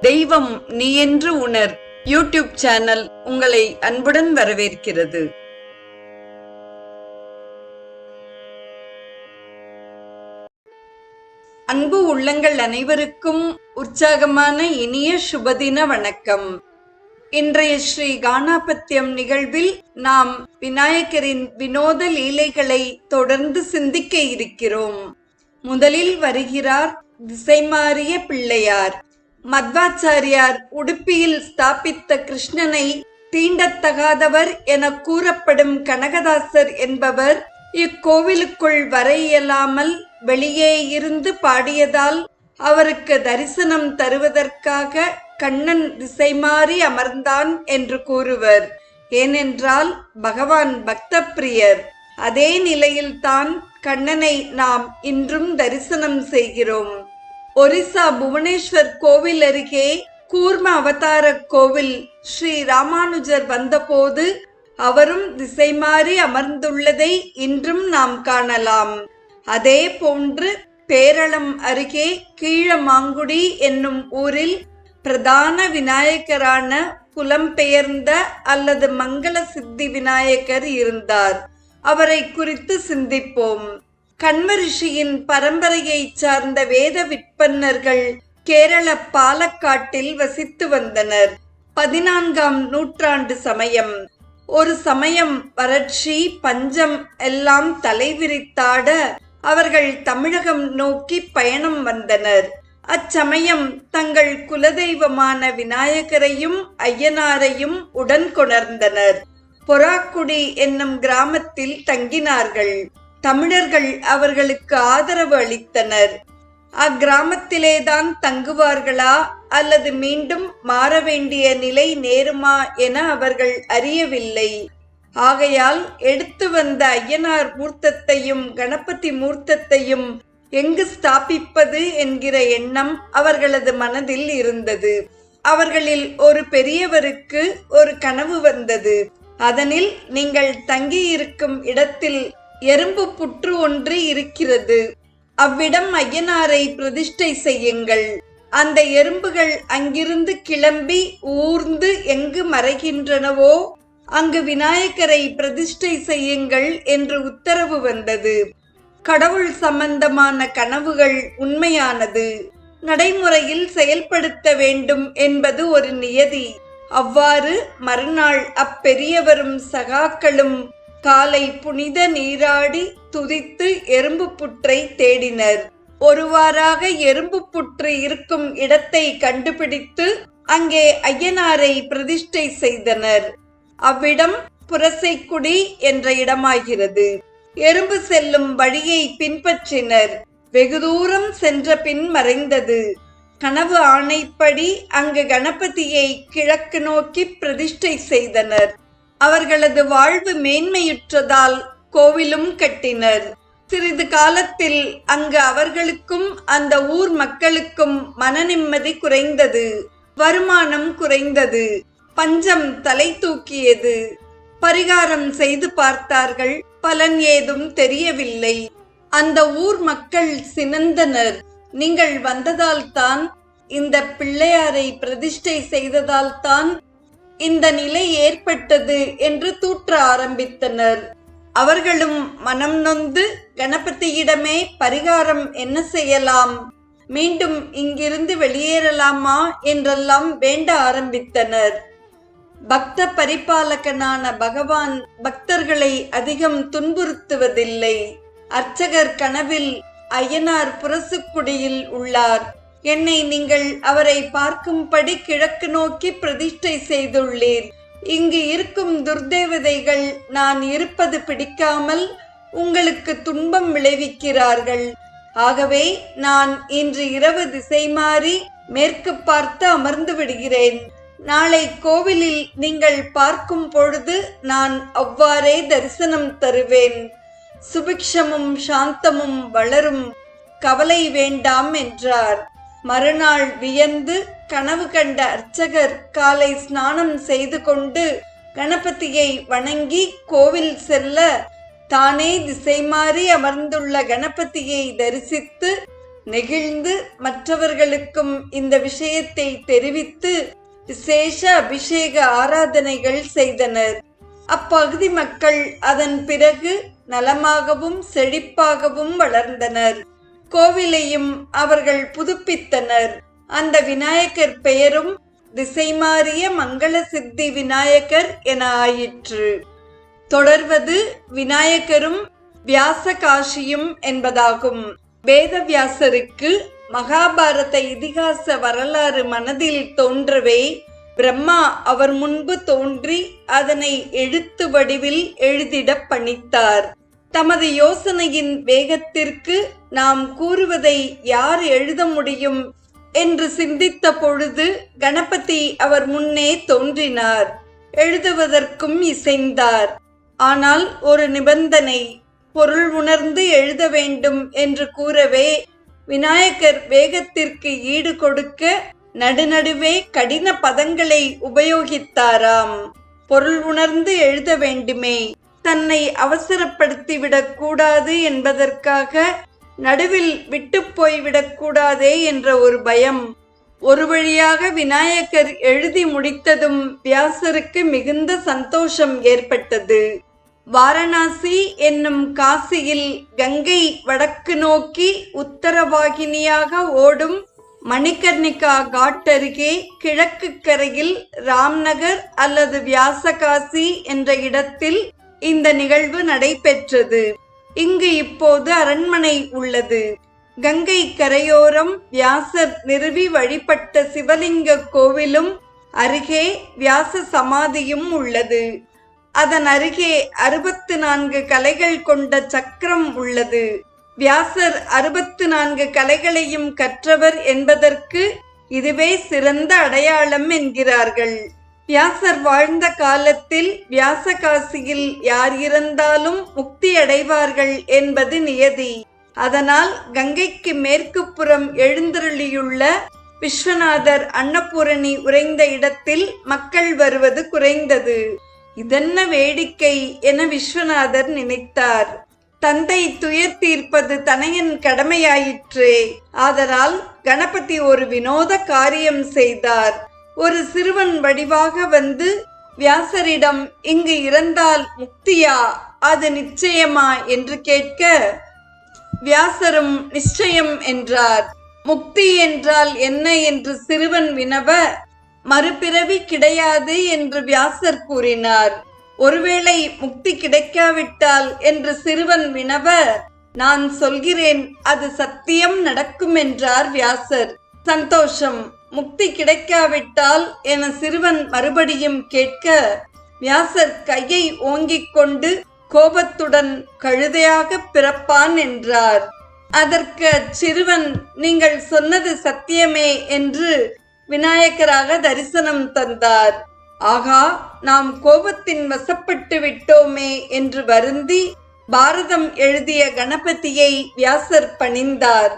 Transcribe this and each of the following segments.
தெய்வம் நீ என்று உணர். யூடியூப் சேனல் உங்களை அன்புடன் வரவேற்கிறது. அன்பு உள்ளங்கள் அனைவருக்கும் உற்சாகமான இனிய சுபதின வணக்கம். இன்றைய ஸ்ரீ கானாபத்தியம் நிகழ்வில் நாம் விநாயகரின் வினோத லீலைகளை தொடர்ந்து சிந்திக்க இருக்கிறோம். முதலில் வருகிறார் திசை மாறிய பிள்ளையார். மத்வாச்சாரியார் உடுப்பியில் ஸ்தாபித்த கிருஷ்ணனை தீண்டத்தகாதவர் என கூறப்படும் கனகதாசர் என்பவர் இக்கோவிலுக்குள் வர இயலாமல் வெளியே இருந்து பாடியதால் அவருக்கு தரிசனம் தருவதற்காக கண்ணன் திசை மாறி அமர்ந்தான் என்று கூறுவர். ஏனென்றால் பகவான் பக்த பிரியர் அதே நிலையில்தான் கண்ணனை நாம் இன்றும் தரிசனம் செய்கிறோம். ஒரிசா புவனேஸ்வர் கோவில் அருகே கூர்ம அவதார கோவில் ஸ்ரீ ராமானுஜர் வந்தபோது அவரும் திசை மாறி அமர்ந்துள்ளதை இன்றும் நாம் காணலாம். அதே போன்று பேரளம் அருகே கீழமாங்குடி என்னும் ஊரில் பிரதான விநாயகரான புலம்பெயர்ந்த அல்லது மங்கள சித்தி விநாயகர் இருந்தார். அவரை குறித்து சிந்திப்போம். கண்மரிஷியின் பரம்பரையைச் சார்ந்த வேத விற்பன்னர்கள் கேரள பாலக்காட்டில் வசித்து வந்தனர். பதினான்காம் நூற்றாண்டு சமயம். ஒரு சமயம் வறட்சி பஞ்சம் எல்லாம் தலைவிரித்தாட அவர்கள் தமிழகம் நோக்கி பயணம் வந்தனர். அச்சமயம் தங்கள் குலதெய்வமான விநாயகரையும் ஐயனாரையும் உடன் கொணர்ந்தனர். பொறாக்குடி என்னும் கிராமத்தில் தங்கினார்கள். தமிழர்கள் அவர்களுக்கு ஆதரவு அளித்தனர். அக்கிராமத்திலேதான் தங்குவார்களா? அல்லது மீண்டும் மாற வேண்டிய நிலை நேருமா என அவர்கள் அறியவில்லை. ஆகையால் எடுத்து வந்த ஐயனார் மூர்த்தத்தையும் கணபதி மூர்த்தத்தையும் எங்கு ஸ்தாபிப்பது என்கிற எண்ணம் அவர்களது மனதில் இருந்தது. அவர்களில் ஒரு பெரியவருக்கு ஒரு கனவு வந்தது. அதனில் நீங்கள் தங்கியிருக்கும் இடத்தில் எறும்பு புற்று ஒன்று இருக்கிறது. அவ்விடம் ஐயனாரை பிரதிஷ்டை செய்யுங்கள். அந்த எறும்புகள் அங்கிருந்து கிளம்பி ஊர்ந்து எங்கு மறைகின்றனவோ அங்கு விநாயகரை பிரதிஷ்டை செய்யுங்கள் என்று உத்தரவு வந்தது. கடவுள் சம்பந்தமான கனவுகள் உண்மையானது. நடைமுறையில் செயல்படுத்த வேண்டும் என்பது ஒரு நியதி. அவ்வாறு மறுநாள் அப்பெரியவரும் சகாக்களும் காலை புனித நீராடி துதித்து எறும்பு புற்றை தேடினர். ஒருவாறாக எறும்பு புற்று இருக்கும் இடத்தை கண்டுபிடித்து அங்கே ஐயனாரை பிரதிஷ்டை செய்தனர். அவ்விடம் புரசைக்குடி என்ற இடமாகிறது. எறும்பு செல்லும் வழியை பின்பற்றினர். வெகு தூரம் சென்ற பின் மறைந்தது. கனவு ஆணைப்படி அங்கு கணபதியை கிழக்கு நோக்கி பிரதிஷ்டை செய்தனர். அவர்களது வாழ்வு மேன்மையுற்றதால் கோவிலும் கட்டினர். சிறிது காலத்தில் அங்கு அவர்களுக்கும் அந்த ஊர் மக்களுக்கும் மன நிம்மதி குறைந்தது. வருமானம் குறைந்தது. பஞ்சம் தலை தூக்கியது. பரிகாரம் செய்து பார்த்தார்கள். பலன் ஏதும் தெரியவில்லை. அந்த ஊர் மக்கள் சினந்தனர். நீங்கள் வந்ததால் தான் இந்த பிள்ளையாரை பிரதிஷ்டை செய்ததால் தான் இந்த நிலை ஏற்பட்டது என்று தூற்ற ஆரம்பித்தனர். அவர்களும் மனம் நொந்து கணபதியிடமே பரிகாரம் என்ன செய்யலாம்? மீண்டும் இங்கிருந்து வெளியேறலாமா? என்றெல்லாம் வேண்ட ஆரம்பித்தனர். பக்த பரிபாலகனான பகவான் பக்தர்களை அதிகம் துன்புறுத்துவதில்லை. அர்ச்சகர் கனவில் அய்யனார் புரசுக்குடியில் உள்ளார். என்னை நீங்கள் அவரை பார்க்கும்படி கிழக்கு நோக்கி பிரதிஷ்டை செய்துள்ளீர். இங்கு இருக்கும் துர்தேவதைகள் நான் இருப்பது பிடிக்காமல் உங்களுக்கு துன்பம் விளைவிக்கிறார்கள். ஆகவே நான் இன்று இரவு திசை மாறி மேற்கு பார்த்து அமர்ந்து விடுகிறேன். நாளை கோவிலில் நீங்கள் பார்க்கும் பொழுது நான் அவ்வாறே தரிசனம் தருவேன். சுபிக்ஷமும் சாந்தமும் வளரும். கவலை வேண்டாம் என்றார். மறுநாள் வியந்து கனவு கண்ட அர்ச்சகர் காலை ஸ்நானம் செய்து கொண்டு கணபதியை வணங்கி கோவில் செல்ல தானே திசை மாறி அமர்ந்துள்ள கணபதியை தரிசித்து நெகிழ்ந்து மற்றவர்களுக்கும் இந்த விஷயத்தை தெரிவித்து விசேஷ அபிஷேக ஆராதனைகள் செய்தனர். அப்பகுதி மக்கள் அதன் பிறகு நலமாகவும் செழிப்பாகவும் வளர்ந்தனர். கோவிலையும் அவர்கள் புதுப்பித்தனர். அந்த விநாயகர் பெயரும் திசை மாறிய மங்கள சித்தி விநாயகர் என ஆயிற்று. தொடர்வது விநாயகரும் வியாச காஷியும் என்பதாகும். வேதவியாசருக்கு மகாபாரத இதிகாச வரலாறு மனதில் தோன்றவே பிரம்மா அவர் முன்பு தோன்றி அதனை எழுத்து வடிவில் எழுதிட பணித்தார். தமது யோசனையின் வேகத்திற்கு நாம் கூறுவதை யார் எழுத முடியும் என்று சிந்தித்த பொழுது கணபதி அவர் முன்னே தோன்றினார். எழுதுவதற்கும் இசைந்தார். ஆனால் ஒரு நிபந்தனை பொருள் உணர்ந்து எழுத வேண்டும் என்று கூறவே விநாயகர் வேகத்திற்கு ஈடு கொடுக்க நடுநடுவே கடின பதங்களை உபயோகித்தாராம். பொருள் உணர்ந்து எழுத வேண்டுமே. தன்னை அவசரப்படுத்திவிடக் கூடாது என்பதற்காக நடுவில் விட்டு போய்விடக்கூடாதே என்ற ஒரு பயம். ஒரு வழியாக விநாயகர் எழுதி முடித்ததும் வியாசருக்கு மிகுந்த சந்தோஷம் ஏற்பட்டது. வாரணாசி என்னும் காசியில் கங்கை வடக்கு நோக்கி உத்தரவாகினியாக ஓடும் மணிகர்ணிகா காட் அருகே கிழக்கு கரையில் ராம்நகர் அல்லது வியாசகாசி என்ற இடத்தில் இந்த நிகழ்வு நடைபெற்றது. இங்கு இப்போது அரண்மனை உள்ளது. கங்கை கரையோரம் வியாசர் நிறுவி வழிபட்ட சிவலிங்க கோவிலும் அருகே வியாச சமாதியும் உள்ளது. அதன் அருகே அறுபத்து நான்கு கலைகள் கொண்ட சக்கரம் உள்ளது. வியாசர் அறுபத்து நான்கு கலைகளையும் கற்றவர் என்பதற்கு இதுவே சிறந்த அடையாளம் என்கிறார்கள். வியாசர் வாழ்ந்த காலத்தில் வியாசகாசியில் யார் இருந்தாலும் முக்தி அடைவார்கள் என்பது நியதி. அதனால் கங்கைக்கு மேற்கு புறம் எழுந்தருளியுள்ள விஸ்வநாதர் அன்னபூரணி உறைந்த இடத்தில் மக்கள் வருவது குறைந்தது. இதென்ன வேடிக்கை என விஸ்வநாதர் நினைத்தார். தந்தை துயர் தீர்ப்பது தனையன் கடமையாயிற்றே. ஆதலால் கணபதி ஒரு வினோத காரியம் செய்தார். ஒரு சிறுவன் வடிவாக வந்து வியாசரிடம் இங்கு இறந்தால் முக்தியா? அது நிச்சயமா? என்று கேட்க வியாசரும் நிச்சயம் என்றார். முக்தி என்றால் என்ன? என்று சிறுவன் வினவ மறுபிறவி கிடையாது என்று வியாசர் கூறினார். ஒருவேளை முக்தி கிடைக்காவிட்டால்? என்று சிறுவன் வினவ நான் சொல்கிறேன் அது சத்தியம் நடக்கும் என்றார் வியாசர். சந்தோஷம். முக்தி கிடைக்காவிட்டால் என சிறுவன் மறுபடியும் கேட்க வியாசர் கையை ஓங்கிக் கொண்டு கோபத்துடன் கழுதையாக பிறப்பான் என்றார். அதற்கு அச்சிறுவன் நீங்கள் சொன்னது சத்தியமே என்று விநாயகராக தரிசனம் தந்தார். ஆகா நாம் கோபத்தின் வசப்பட்டு விட்டோமே என்று வருந்தி பாரதம் எழுதிய கணபதியை வியாசர் பணிந்தார்.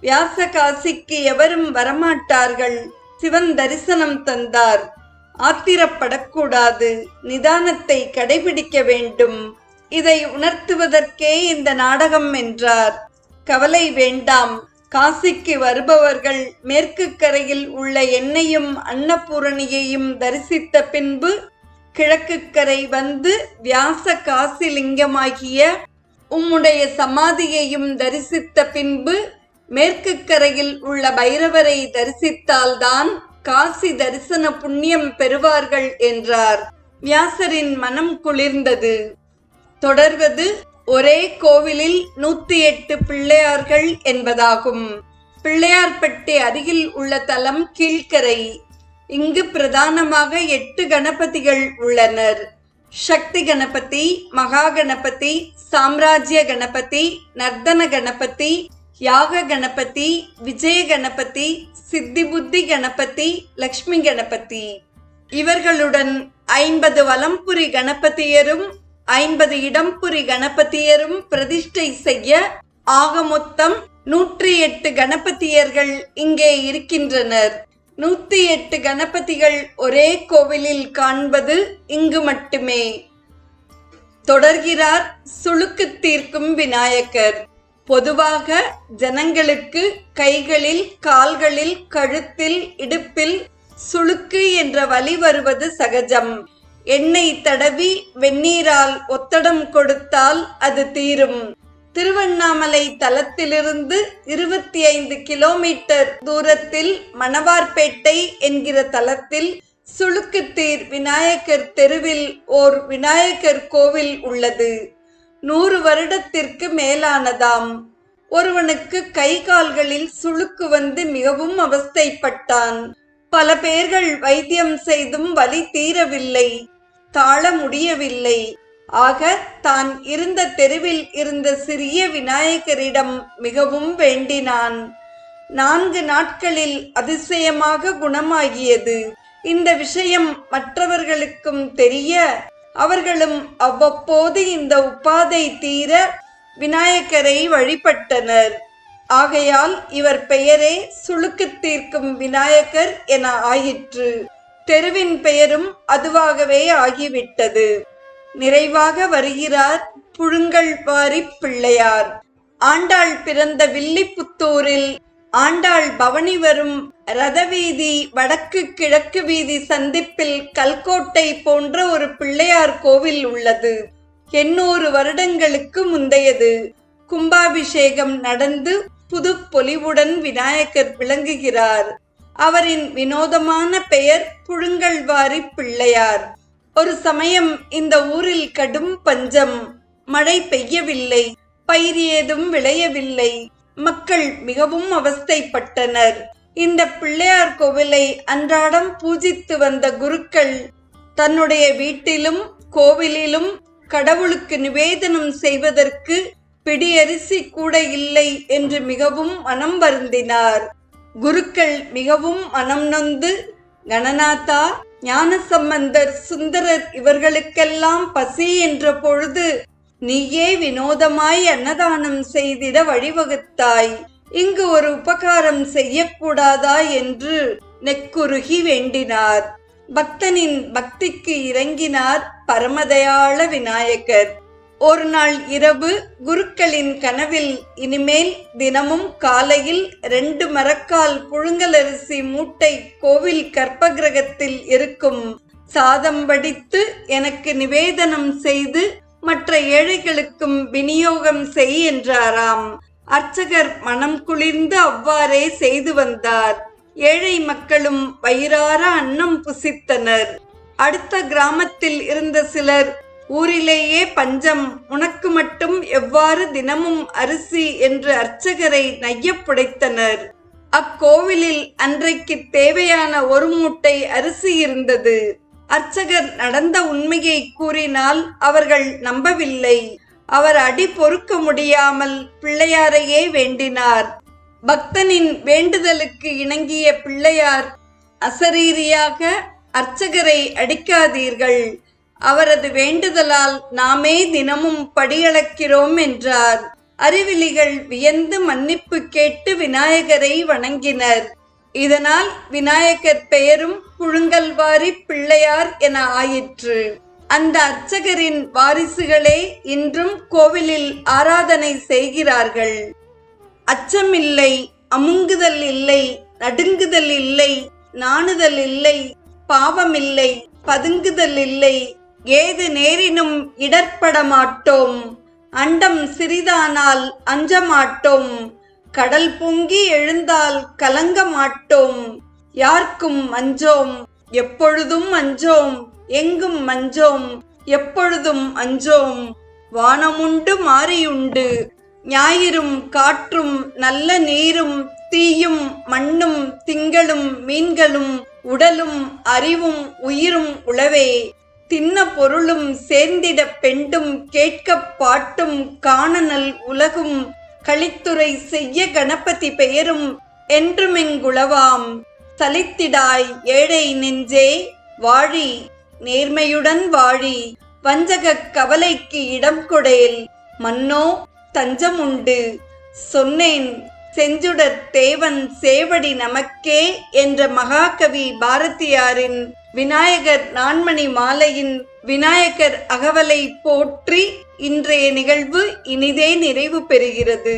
வியாச காசிக்கு எவரும் வரமாட்டார்கள். சிவன் தரிசனம் தந்தார். ஆத்திரப்படக்கூடாது. நிதானத்தை கடைபிடிக்க வேண்டும். இதை உணர்த்துவதற்கே இந்த நாடகம் என்றார். கவலை வேண்டாம். காசிக்கு வருபவர்கள் மேற்கு கரையில் உள்ள என்னையும் அன்னபூரணியையும் தரிசித்த பின்பு கிழக்கு கரை வந்து வியாச காசிலிங்கமாகிய உம்முடைய சமாதியையும் தரிசித்த பின்பு மேற்கு கரையில் உள்ள பைரவரை தரிசித்தால்தான் காசி தரிசன புண்ணியம் பெறுவார்கள் என்றார். வியாசரின் மனம் குளிர்ந்தது. தொடர்வது ஒரே கோவிலில் நூத்தி எட்டு பிள்ளையார்கள் என்பதாகும். பிள்ளையார்பட்டி அருகில் உள்ள தலம் கீழ்க்கரை. இங்கு பிரதானமாக எட்டு கணபதிகள் உள்ளனர். சக்தி கணபதி மகா கணபதி சாம்ராஜ்ய கணபதி நர்தன கணபதி யாக கணபதி விஜய கணபதி சித்தி புத்தி கணபதி லக்ஷ்மி கணபதி. இவர்களுடன் ஐம்பது வலம்புரி கணபதியரும் ஐம்பது இடம்புரி கணபதியரும் பிரதிஷ்டை செய்ய ஆக மொத்தம் நூற்றி எட்டு கணபதியர்கள் இங்கே இருக்கின்றனர். நூத்தி எட்டு கணபதிகள் ஒரே கோவிலில் காண்பது இங்கு மட்டுமே. தொடர்கிறார் சுழுக்கு தீர்க்கும் விநாயகர். பொதுவாக ஜனங்களுக்கு கைகளில் கால்களில் கழுத்தில் இடுப்பில் சுளுக்கு என்ற வலி வருவது சகஜம். எண்ணெய் தடவி வெந்நீரால் ஒத்தடம் கொடுத்தால் அது தீரும். திருவண்ணாமலை தலத்திலிருந்து இருபத்தி ஐந்து கிலோமீட்டர் தூரத்தில் மணவார்பேட்டை என்கிற தலத்தில் சுளுக்குத்தீர் விநாயகர் தெருவில் ஓர் விநாயகர் கோவில் உள்ளது. நூறு வருடத்திற்கு மேலானதாம். ஒருவனுக்கு கை கால்களில் சுளுக்கு வந்து மிகவும் அவஸ்தைப்பட்டான். பல பேர்கள் வைத்தியம் செய்தும் வலி தீரவில்லை. தாழ முடியவில்லை. ஆக தான் இருந்த தெருவில் இருந்த சிறிய விநாயகரிடம் மிகவும் வேண்டினான். நான்கு நாட்களில் அதிசயமாக குணமாகியது. இந்த விஷயம் மற்றவர்களுக்கும் தெரிய அவர்களும் அவ்வப்போது இந்த உப்பாதை தீர விநாயகரை வழிபட்டனர். ஆகையால் இவர் பெயரே சுளுக்கு தீர்க்கும் விநாயகர் என ஆயிற்று. தெருவின் பெயரும் அதுவாகவே ஆகிவிட்டது. நிறைவாக வருகிறார் புழுங்கல்வாரி பிள்ளையார். ஆண்டாள் பிறந்த வில்லிபுத்தூரில் ஆண்டாள் பவனி வரும் ரதவீதி வடக்கு கிழக்கு வீதி சந்திப்பில் கல்கோட்டை போன்ற ஒரு பிள்ளையார் கோவில் உள்ளது. எண்ணூறு வருடங்களுக்கு முந்தையது. கும்பாபிஷேகம் நடந்து புது பொலிவுடன் விநாயகர் விளங்குகிறார். அவரின் வினோதமான பெயர் புழுங்கல்வாரி பிள்ளையார். ஒரு சமயம் இந்த ஊரில் கடும் பஞ்சம். மழை பெய்யவில்லை. பயிர் ஏதும் விளையவில்லை. மக்கள் மிகவும் அவஸ்தைப்பட்டனர். இந்த பிள்ளையார் கோவிலை அன்றாடம் பூஜித்து வந்த குருக்கள் தன்னுடைய வீட்டிலும் கோவிலிலும் கடவுளுக்கு நிவேதனம் செய்வதற்கு பிடியரிசி கூட இல்லை என்று மிகவும் மனம் வருந்தினார். குருக்கள் மிகவும் மனம் நொந்து கணநாதா ஞானசம்பந்தர் சுந்தரர் இவர்களுக்கெல்லாம் பசி என்ற பொழுது நீயே வினோதமாய் அன்னதானம் செய்திட வழிவகுத்தாய். இங்கு ஒரு உபகாரம் செய்யக்கூடாதா என்று நெக்குருகி வேண்டினார். பக்தனின் பக்திக்கு இறங்கினார் பரமதயாள விநாயகர். ஒரு நாள் இரவு குருக்களின் கனவில் இனிமேல் தினமும் காலையில் ரெண்டு மரக்கால் புழுங்கலரிசி மூட்டை கோவில் கற்பகிரகத்தில் இருக்கும் சாதம் வடித்து எனக்கு நிவேதனம் செய்து மற்ற ஏழைகளுக்கும் விநியோகம் செய் என்றாராம். அர்ச்சகர் மனம் குளிர்ந்து அவ்வாறே செய்து வந்தார். ஏழை மக்களும் வயிறார அன்னம் புசித்தனர். அடுத்த கிராமத்தில் இருந்த சிலர் ஊரிலேயே பஞ்சம் உனக்கு மட்டும் எவ்வாறு தினமும் அரிசி? என்று அர்ச்சகரை நையப்புடைத்தனர் அக்கோவிலில் அன்றைக்கு தேவையான ஒரு மூட்டை அரிசி இருந்தது. அர்ச்சகர் நடந்த உண்மையை கூறினால் அவர்கள் நம்பவில்லை. அவர் அடி பொறுக்க முடியாமல் பிள்ளையாரையே வேண்டினார். பக்தனின் வேண்டுதலுக்கு இணங்கிய பிள்ளையார் அசரீரியாக அர்ச்சகரை அடிக்காதீர்கள். அவரது வேண்டுதலால் நாமே தினமும் படியளக்கிறோம் என்றார். அறிவிலிகள் வியந்து மன்னிப்பு கேட்டு விநாயகரை வணங்கினர். இதனால் விநாயகர் பெயரும் புழுங்கல்வாரி பிள்ளையார் என ஆயிற்று. அந்த அர்ச்சகரின் வாரிசுகளே இன்றும் கோவிலில் ஆராதனை செய்கிறார்கள். அச்சமில்லை அமுங்குதல் இல்லை நடுங்குதல் இல்லை நாணுதல் இல்லை பாவமில்லை பதுங்குதல் இல்லை ஏது நேரினும் இடர்பட மாட்டோம் அண்டம் சிறிதானால் அஞ்சமாட்டோம். கடல் பொங்கி எழுந்தால் கலங்க மாட்டோம். யார்க்கும் அஞ்சோம்? எப்பொழுதும் அஞ்சோம். எங்கும் அஞ்சோம்? எப்பொழுதும் அஞ்சோம். வானமுண்டு மாறியுண்டு. ஞாயிறும் காற்றும் நல்ல நீரும் தீயும் மண்ணும் திங்களும் மீன்களும் உடலும் அறிவும் உயிரும் உளவே. தின்ன பொருளும் சேர்ந்திட பெண்டும் கேட்க பாட்டும் காணனல் உலகும் களித்துறை செய்ய கணபதி பெயரும் என்றுமெங்குளவாம். சலித்திடாய் ஏழை நெஞ்சே வாழி நேர்மையுடன் வாழி வஞ்சகக் கவலைக்கு இடம் கொடேல். மன்னோ தஞ்சமுண்டு சொன்னேன் செஞ்சுடர் தேவன் சேவடி நமக்கே என்ற மகாகவி பாரதியாரின் விநாயகர் நான்மணி மாலையின் விநாயகர் அகவலை போற்றி இன்றைய நிகழ்வு இனிதே நிறைவு பெறுகிறது.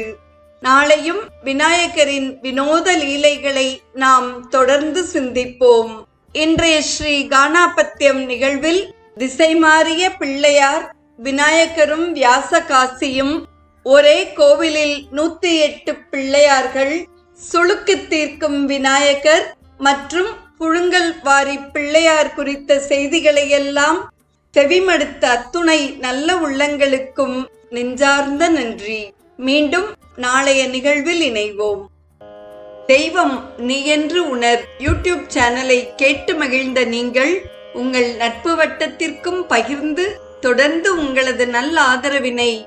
நாளையும் விநாயகரின் வினோத லீலைகளை நாம் தொடர்ந்து சிந்திப்போம். இன்றைய ஸ்ரீ கானாபத்தியம் நிகழ்வில் திசை மாறிய பிள்ளையார் விநாயகரும் வியாசகாசியும் ஒரே கோவிலில் நூத்தி எட்டு பிள்ளையார்கள் சுளுக்கு தீர்க்கும் விநாயகர் மற்றும் புழுங்கல் வாரி பிள்ளையார் குறித்த செய்திகளையெல்லாம் செவிமடுத்த அத்துணை நல்ல உள்ளங்களுக்கும் நெஞ்சார்ந்த நன்றி. மீண்டும் நாளைய நிகழ்வில் இணைவோம். தெய்வம் நீ என்று உணர் யூடியூப் சேனலை கேட்டு மகிழ்ந்த நீங்கள் உங்கள் நட்பு வட்டத்திற்கும் பகிர்ந்து தொடர்ந்து உங்களது நல்ல ஆதரவினை